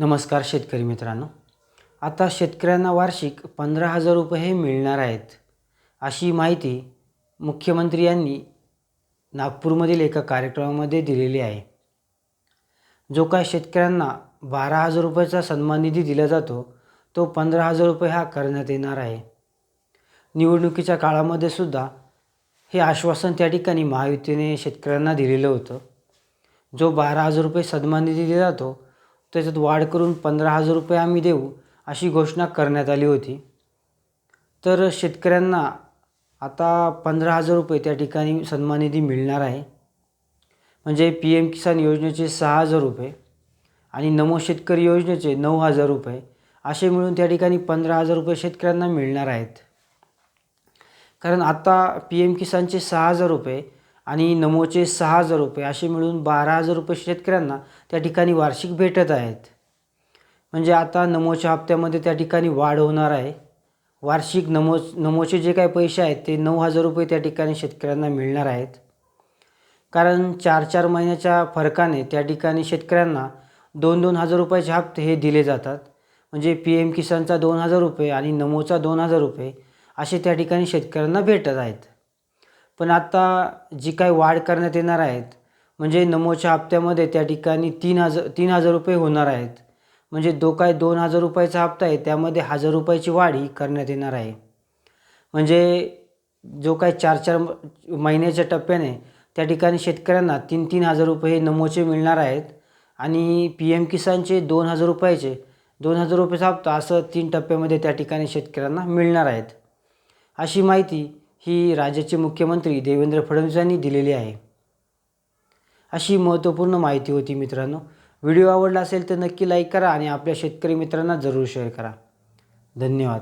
नमस्कार शेतकरी मित्रांनो. आता शेतकऱ्यांना वार्षिक पंधरा हजार रुपये हे मिळणार आहेत अशी माहिती मुख्यमंत्री यांनी नागपूरमधील एका कार्यक्रमामध्ये दिलेली आहे. जो काय शेतकऱ्यांना बारा हजार रुपयाचा सन्मान निधी दिला जातो तो पंधरा हजार रुपये हा करण्यात येणार आहे. निवडणुकीच्या काळामध्ये सुद्धा हे आश्वासन त्या ठिकाणी महायुतीने शेतकऱ्यांना दिलेलं होतं. जो बारा हजार रुपये सन्मान निधी दिला जातो त्याच्यात वाढ करून पंधरा हजार रुपये आम्ही देऊ अशी घोषणा करण्यात आली होती. तर शेतकऱ्यांना आता पंधरा हजार रुपये त्या ठिकाणी सन्मान निधी मिळणार आहे. म्हणजे पी एम किसान योजनेचे सहा हजार रुपये आणि नमो शेतकरी योजनेचे नऊ हजार रुपये असे मिळून त्या ठिकाणी पंधरा हजार रुपये शेतकऱ्यांना मिळणार आहेत. कारण आता पी एम किसानचे सहा हजार रुपये आणि नमोचे सहा हजार रुपये असे मिळून बारा हजार रुपये शेतकऱ्यांना त्या ठिकाणी वार्षिक भेटत आहेत. म्हणजे आता नमोच्या हप्त्यामध्ये त्या ठिकाणी वाढ होणार आहे. वार्षिक नमो नमोचे जे काही पैसे आहेत ते नऊ हजार रुपये त्या ठिकाणी शेतकऱ्यांना मिळणार आहेत. कारण चार चार महिन्याच्या फरकाने त्या ठिकाणी शेतकऱ्यांना दोन दोन हजार रुपयाचे हप्ते हे दिले जातात. म्हणजे पी एम किसानचा दोन हजार रुपये आणि नमोचा दोन हजार रुपये असे त्या ठिकाणी शेतकऱ्यांना भेटत आहेत. पण आता जी काही वाढ करण्यात येणार आहेत म्हणजे नमोच्या हप्त्यामध्ये त्या ठिकाणी तीन हजार तीन हजार रुपये होणार आहेत. म्हणजे जो काय दोन हजार रुपयाचा हप्ता आहे त्यामध्ये हजार रुपयाची वाढ ही करण्यात येणार आहे. म्हणजे जो काय चार चार महिन्याच्या टप्प्याने त्या ठिकाणी शेतकऱ्यांना तीन तीन हजार रुपये हे नमोचे मिळणार आहेत आणि पी एम किसानचे दोन हजार रुपयाचे दोन हजार रुपयाचा हप्ता असं तीन टप्प्यामध्ये त्या ठिकाणी शेतकऱ्यांना मिळणार आहेत. अशी माहिती ही राज्याचे मुख्यमंत्री देवेंद्र फडणवीस यांनी दिलेली आहे. अशी महत्त्वपूर्ण माहिती होती मित्रांनो. व्हिडिओ आवडला असेल तर नक्की लाईक करा आणि आपल्या शेतकरी मित्रांना जरूर शेअर करा. धन्यवाद.